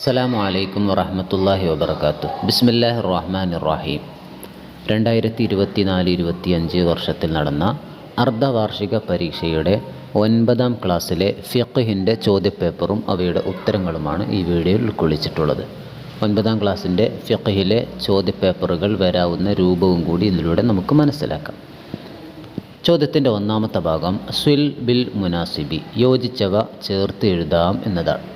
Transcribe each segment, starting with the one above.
അസ്സലാമു അലൈക്കും വറഹമത്തല്ലാഹി വബർക്കാത്തു ബിസ്മില്ലാഹി റഹ്മാൻ റഹീം രണ്ടായിരത്തി ഇരുപത്തിനാല് ഇരുപത്തിയഞ്ച് വർഷത്തിൽ നടന്ന അർദ്ധവാർഷിക പരീക്ഷയുടെ ഒൻപതാം ക്ലാസ്സിലെ ഫിഖിന്റെ ചോദ്യപേപ്പറും അവയുടെ ഉത്തരങ്ങളുമാണ് ഈ വീഡിയോയിൽ ഉൾക്കൊള്ളിച്ചിട്ടുള്ളത്. ഒൻപതാം ക്ലാസ്സിന്റെ ഫിഖിലെ ചോദ്യപേപ്പറുകൾ വരാവുന്ന രൂപവും കൂടി ഇതിലൂടെ നമുക്ക് മനസ്സിലാക്കാം. ചോദ്യത്തിന്റെ ഒന്നാമത്തെ ഭാഗം സ്വിൽ ബിൽ മുനാസിബി യോജിച്ചവ ചേർത്ത് എഴുതാം എന്നതാണ്.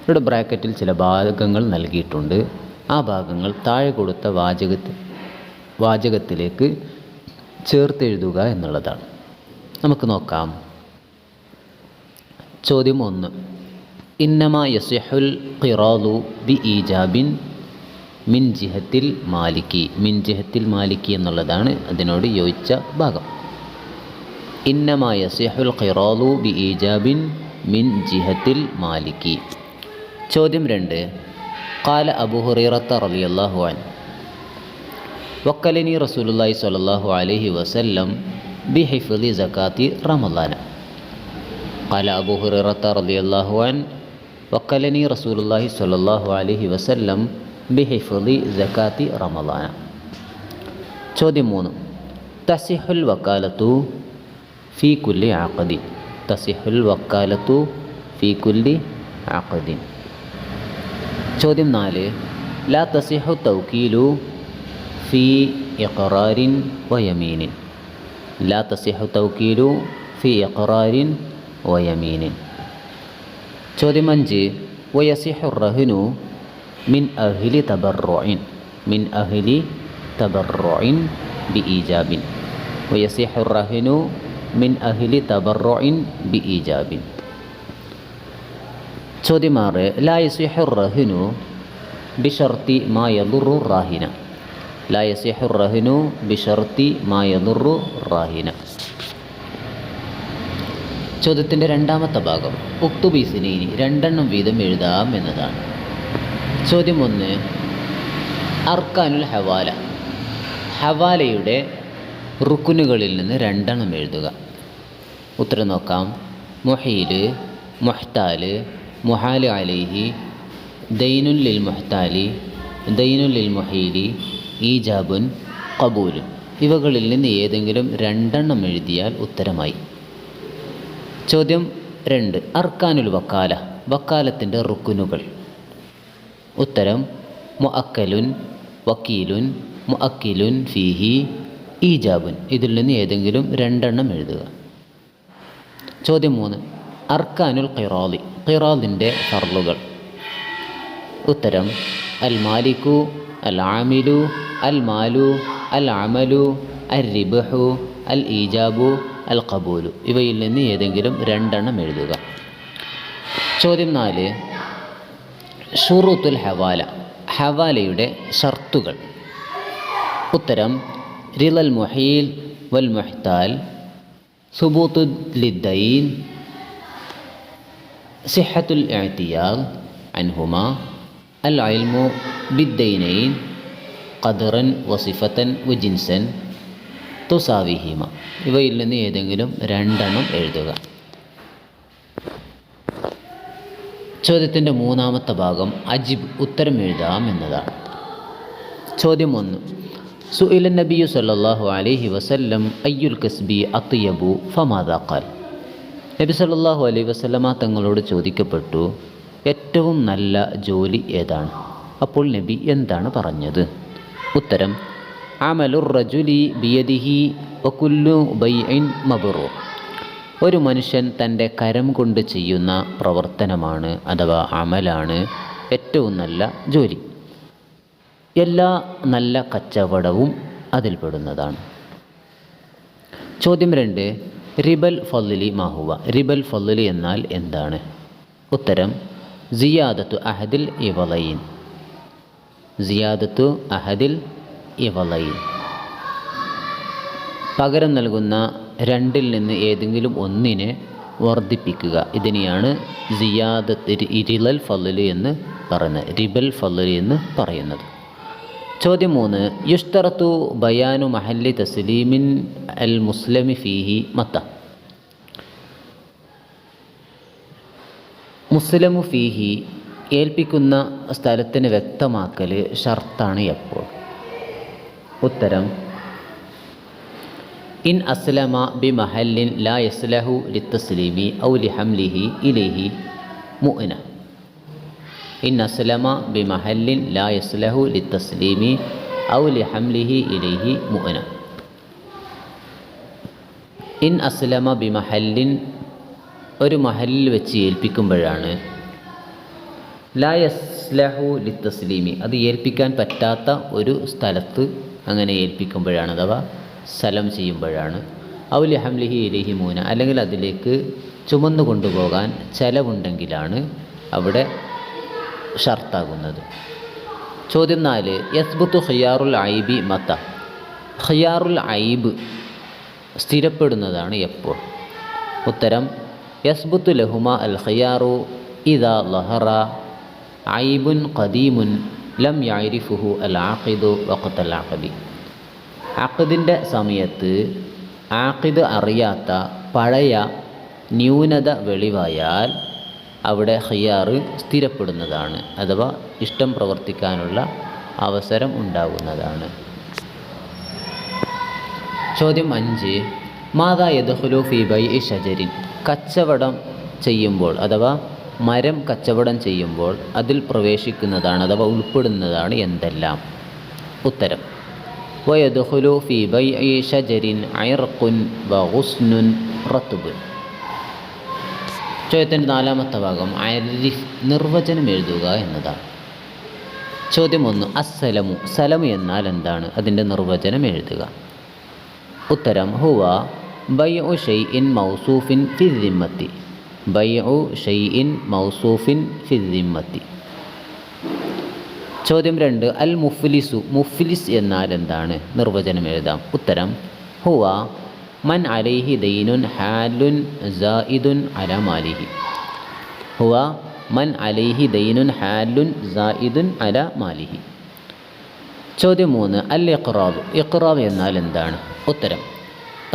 ഇവിടെ ബ്രാക്കറ്റിൽ ചില ഭാഗങ്ങൾ നൽകിയിട്ടുണ്ട്. ആ ഭാഗങ്ങൾ താഴെ കൊടുത്ത വാചകത്തിൽ വാചകത്തിലേക്ക് ചേർത്തെഴുതുക എന്നുള്ളതാണ്. നമുക്ക് നോക്കാം. ചോദ്യം ഒന്ന്. ഇന്നമ യസിഹുൽ ഖിറാദു ബി ഈജാബിൻ മിൻ ജിഹത്തിൽ മാലിക്കി. മിൻ ജിഹത്തിൽ മാലിക്കി എന്നുള്ളതാണ് അതിനോട് യോജിച്ച ഭാഗം. ഇന്നമ യസിഹുൽ ഖിറാദു ബി ഈജാബിൻ മിൻ ജിഹത്തിൽ മാലിക്കി. ചോദ്യം രണ്ട്. കാല അബു ഹുറീറത്ത റലി അള്ളാഹു അൻ വക്കലിനി റസൂലുല്ലായി സ്വലല്ലാഹു അലഹി വസല്ലം ബി ഹിഫലി ജക്കാത്തി റമദാന കാല അബു ഹുറീറത്ത അള്ളാഹു അൻ വക്കലിനി റസൂലുല്ലാഹി സ്വലല്ലാഹു അലഹി വസല്ലം ബി ഹിഫലി ജക്കാത്തി റമദാന. ചോദ്യം മൂന്ന്. തസിഹുൽ വക്കാലത്തു ഫി കുല്ലി ആക്കദി തസിഹുൽ വക്കാലത്തു ഫി കുല്ലി ആക്കദിൻ ചോദ്യം നാല് ലാ തസിഹു തൗക്കീലു ഫി ഇഖറാരിൻ വയമീനിൻ. ലാ തസിഹു തൗക്കീലു ഫി ഇഖറാരിൻ വയമീനിൻ. ചോദ്യം അഞ്ച് വയസിഹു റഹ്നു മിൻ അഹ്ലി തബറുഇൻ മിൻ അഹ്ലി തബറുഇൻ ബി ഈജാബിൻ വയസിഹു റഹ്നു മിൻ അഹ്ലി തബറുഇൻ ബി ഈജാബിൻ ചോദ്യം ആറ് ലാ യസിഹു റഹ്നു ബിഷർത്തി മാ യദുറു റാഹിന. ലാ യസിഹു റഹ്നു ബിഷർത്തി മാ യദുറു റാഹിന. ചോദ്യത്തിന്റെ രണ്ടാമത്തെ ഭാഗം ഉക്തുബീസിനി രണ്ടെണ്ണം വീതം എഴുതാം എന്നതാണ്. ചോദ്യം ഒന്ന് അർക്കാനുൽ ഹവാല. ഹവാലയുടെ റുക്കുനുകളിൽ നിന്ന് രണ്ടെണ്ണം എഴുതുക. ഉത്തരം നോക്കാം മൊഹീൽ മൊഹ്താൽ മുഹാൽ അലൈഹി ദൈനുൽ ലിൽ മുഹ്താലി ദൈനുൽ ലിൽ മുഹീലി ഈജാബുൻ കബൂലും ഇവകളിൽ നിന്ന് ഏതെങ്കിലും രണ്ടെണ്ണം എഴുതിയാൽ ഉത്തരമായി. ചോദ്യം രണ്ട്. അർക്കാനുൽ വക്കാല വക്കാലത്തിന്റെ റുക്കുനുകൾ ഉത്തരം മുഅക്കലുൻ വക്കീലുൻ മുഅക്കിലുൻ ഫീഹി ഈജാബുൻ. ഇതിൽ നിന്ന് ഏതെങ്കിലും രണ്ടെണ്ണം എഴുതുക. ചോദ്യം മൂന്ന്. അർക്കാനുൽ ഖിറാദി ഖിറാദിന്റെ ഫർളുകൾ. ഉത്തരം അൽ മാലിക്കു അൽ ആമിലു അൽ മാലു അൽ അമലു അൽ റിബഹു അൽ ഈജാബു അൽ ഖബൂലു ഇവയിൽ നിന്ന് ഏതെങ്കിലും രണ്ടെണ്ണം എഴുതുക. ചോദ്യം നാല് ഷുറൂത്തുൽ ഹവാല ഹവാലയുടെ ഷർത്തുകൾ. ഉത്തരം റിലൽ മൊഹീൽ വൽ മൊഹ്താൽ സുബൂത്തുൽ ലിദ്ദൈൻ സിഹത്തുൽ ഇഅ്തിയാൽ അൻഹുമ العلم بالدينين قدرا ഖദറൻ വസിഫത്തൻ വജിൻസൻ തുസാവിഹിമ ഇവയിൽ നിന്ന് ഏതെങ്കിലും രണ്ടെണ്ണം എഴുതുക. ചോദ്യത്തിന്റെ മൂന്നാമത്തെ ഭാഗം അജിബ് ഉത്തരം എഴുതാം എന്നതാണ്. ചോദ്യം ഒന്ന്. സുഇല നബിയു സല്ലാഹു അലൈഹി വസല്ലം അയ്യുൽ കസ്ബി അത്തിയബു ഫമാദാഖാൽ നബി സല്ലല്ലാഹു അലൈഹി വസല്ലമ തങ്ങളോട് ചോദിക്കപ്പെട്ടു ഏറ്റവും നല്ല ജോലി ഏതാണ്? അപ്പോൾ നബി എന്താണ് പറഞ്ഞത്? ഉത്തരം അമലുർ റജുലി ബിയദിഹി വകുല്ലു ബൈഇൻ മബ്റൂർ ഒരു മനുഷ്യൻ തന്റെ കരം കൊണ്ട് ചെയ്യുന്ന പ്രവർത്തനമാണ് അഥവാ അമലാണ് ഏറ്റവും നല്ല ജോലി. എല്ലാ നല്ല കച്ചവടവും അതിൽപ്പെടുന്നതാണ്. ചോദ്യം രണ്ട് റിബൽ ഫല്ലി മാഹുവ റിബൽ ഫല്ലി എന്നാൽ എന്താണ്? ഉത്തരം സിയാദത്തു അഹദിൽ ഇവലയിൻ സിയാദത്തു അഹദിൽ ഇവലയിൻ പകരം നൽകുന്ന രണ്ടിൽ നിന്ന് ഏതെങ്കിലും ഒന്നിനെ വർദ്ധിപ്പിക്കുക. ഇതിനെയാണ് സിയാദത്ത് ഇരിലൽ ഫല്ലി എന്ന് പറയുന്നത്. റിബൽ ഫല്ലി എന്ന് പറയുന്നത്. ചോദ്യം മൂന്ന് യുഷ്തറത്തു ബയാനു മഹല്ലി തസ്ലീമിൻ അൽ മുസ്ലമി ഫീഹി മത്ത. മുസ്ലമു ഫീഹി ഏൽപ്പിക്കുന്ന സ്ഥലത്തിന് വ്യക്തമാക്കൽ ഷർത്താണ് എപ്പോൾ? ഉത്തരം ഇൻ അസ്ലമ ബി മഹല്ലിൻ ലാ യസ്ലഹു ലി തസ്ലീമി ഔ ലിഹംലിഹി ഇലൈഹി മുഅന. ഇൻ അസ്ലമ ബി മഹല്ലിൻ ലാ യസ്ലഹു ലി തസ്ലീമി ഔ ലി ഹംലിഹി ഇലൈഹി മുഅന ഇൻ അസ്ലമ ബി മഹല്ലിൻ ഒരു മഹലിൽ വെച്ച് ഏൽപ്പിക്കുമ്പോഴാണ് ലാ യസ്ലഹു ലി തസ്ലീമി അത് ഏൽപ്പിക്കാൻ പറ്റാത്ത ഒരു സ്ഥലത്ത് അങ്ങനെ ഏൽപ്പിക്കുമ്പോഴാണ് അഥവാ സ്ഥലം ചെയ്യുമ്പോഴാണ്. ഔ ലി ഹംലിഹി ഇലൈഹി മൂന. അല്ലെങ്കിൽ അതിലേക്ക് ചുമന്നു കൊണ്ടുപോകാൻ ചെലവുണ്ടെങ്കിലാണ് അവിടെ ഷർത്താകുന്നത്. ചോദ്യം നാല് യസ്ബുത്തു ഖിയാറുൽ ഐബി മത്ത ഖിയാറുൽ ഐബ് സ്ഥിരപ്പെടുന്നതാണ് എപ്പോൾ? ഉത്തരം യസ്ബുത്തു ലഹുമ അൽ ഖിയാറു ഇദാ ലഹറ. ഐബുൻ ഖദീമുൻ ലം യാരിഫുഹു അൽ ആഖിദു വഖത്തൽ ആഖദി. ആഖിദിന്റെ സമയത്ത് ആഖിദ് അറിയാത്ത പഴയ ന്യൂനത വെളിവായാൽ അവിടെ ഹയ്യാറ് സ്ഥിരപ്പെടുന്നതാണ് അഥവാ ഇഷ്ടം പ്രവർത്തിക്കാനുള്ള അവസരം ഉണ്ടാകുന്നതാണ്. ചോദ്യം അഞ്ച്. മാതാ യദഹുലു ഫി ബൈ ഷജരിൻ. കച്ചവടം ചെയ്യുമ്പോൾ അഥവാ മരം കച്ചവടം ചെയ്യുമ്പോൾ അതിൽ പ്രവേശിക്കുന്നതാണ് അഥവാ ഉൾപ്പെടുന്നതാണ് എന്തെല്ലാം? ഉത്തരം. വയദുഹുലു ഫി ബൈ ഷജരിൻ ഐർഖുൻ വഹുസ്നുൻ റത്തുബുൻ ചോദ്യത്തിന്റെ നാലാമത്തെ ഭാഗം അരിഫ് നിർവചനം എഴുതുക എന്നതാണ്. ചോദ്യം ഒന്ന് അസ്സലമു സലമു എന്നാൽ എന്താണ്? അതിന്റെ നിർവചനം എഴുതുക. ഉത്തരം ഹുവ ബൈ ഒ ഷെയ് ഇൻ മൗസൂഫിൻ ഫിസിമ്മത്തി ബൈ ഒ ഷെയ് ഇൻ മൗസൂഫിൻ ഫിസിമ്മത്തി ചോദ്യം രണ്ട് അൽ മുഫ്ലിസു മുഫ്ലിസ് എന്നാൽ എന്താണ്? നിർവചനം എഴുതാം. ഉത്തരം ഹുവ മൻ അലൈഹി ദൈനുൻ ഹാലുൻ ജായിദുൻ അല മാലിഹി. ഹുവ മൻ അലൈഹി ദൈനുൻ ഹാലുൻ ജായിദുൻ അല മാലിഹി. ചോദ്യം മൂന്ന് അൽ ഇഖ്റാബ് ഇഖ്റാബ് എന്നാൽ എന്താണ്? ഉത്തരം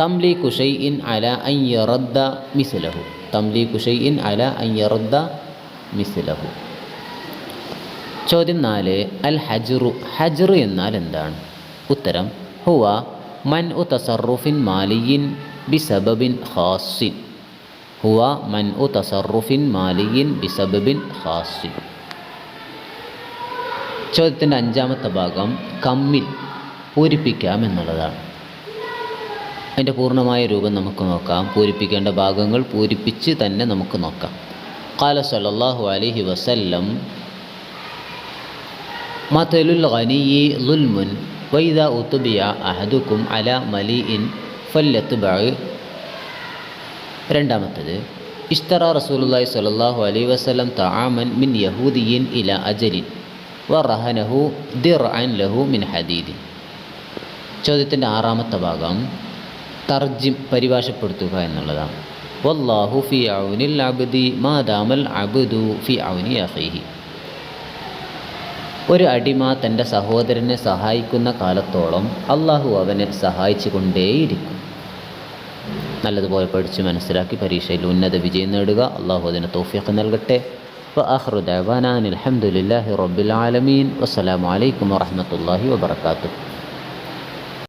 തംലി കുഷൈഇൻ അല അൻ യറദ്ദ മിസ്ലഹു. തംലി കുഷൈഇൻ അല അൻ യറദ്ദ മിസ്ലഹു. ചോദ്യം നാല് അൽ ഹജ്റു. ഹജ്ർ എന്നാൽ എന്താണ്? ഉത്തരം ഹുവ മൻ ഉ തസറുഫിൻ മാലിയിൻ ബിസബബിൻ ഹാസിൻ ഹുവ മൻ ഉ തസറുഫിൻ മാലിയിൻ ബിസബബിൻ ഹാസിൻ ചോദ്യത്തിന്റെ അഞ്ചാമത്തെ ഭാഗം കമ്മിൽ പൂരിപ്പിക്കാം എന്നുള്ളതാണ്. അതിന്റെ പൂർണമായ രൂപം നമുക്ക് നോക്കാം. പൂരിപ്പിക്കേണ്ട ഭാഗങ്ങൾ പൂരിപ്പിച്ച് തന്നെ നമുക്ക് നോക്കാം. കാല സല്ലല്ലാഹു അലൈഹി വസല്ലം മതലുൽ ഖനിയി ളുൽമുൻ വൈദ ഉത്തുബിയ അഹദുക്കും അല മലി ഇൻ ഫല്ലത്തുബ രണ്ടാമത്തത് ഇഷ്തറ റസൂലുള്ളാഹി സ്വല്ലല്ലാഹു അലൈ വസ്ലം തആമൻ മിൻ യഹൂദിയിൻ ഇല അജലിൻ വറഹനഹു ദിർഅൻ ലഹു മിൻ ഹദീദിൻ. ചോദ്യത്തിന്റെ ആറാമത്തെ ഭാഗം തർജിം പരിഭാഷപ്പെടുത്തുക എന്നുള്ളതാണ്. വല്ലാഹു ഫി ഔനിൽ അബ്ദി മാദാമൽ അബ്ദു ഫി ഔനി അഖീഹി. ഒരു അടിമ തൻ്റെ സഹോദരനെ സഹായിക്കുന്ന കാലത്തോളം അള്ളാഹു അവനെ സഹായിച്ചു കൊണ്ടേയിരിക്കും നല്ലതുപോലെ പഠിച്ച് മനസ്സിലാക്കി പരീക്ഷയിൽ ഉന്നത വിജയം നേടുക അള്ളാഹു അതിന് തൗഫീഖ് നൽകട്ടെ وآخر دعوانا أن الحمد لله رب العالمين والسلام عليكم ورحمة الله وبركاته